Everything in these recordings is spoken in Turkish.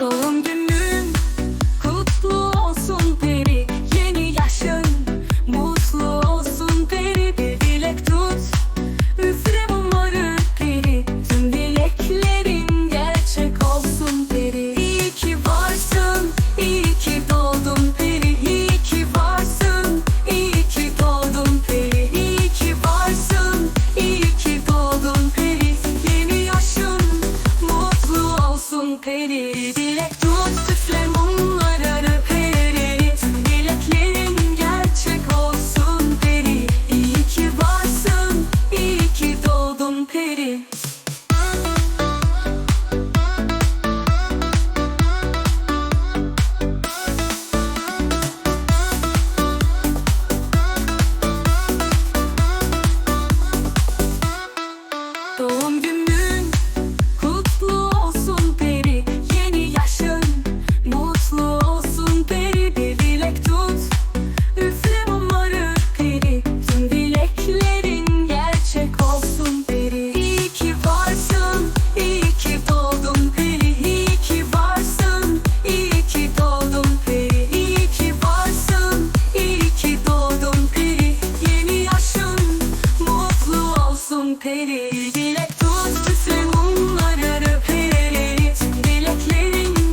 Doğum günü. Alnımın teri Dilek tut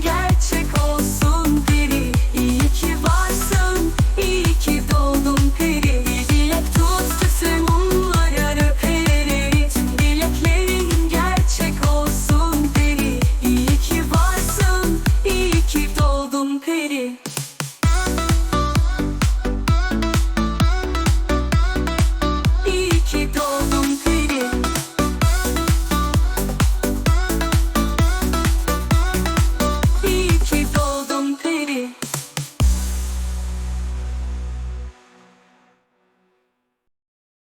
gerçek olsun deri İyi ki varsın, iyi ki doğdun peri Dilek tut bütün mumları gerçek olsun deri İyi ki varsın, iyi ki doğdun peri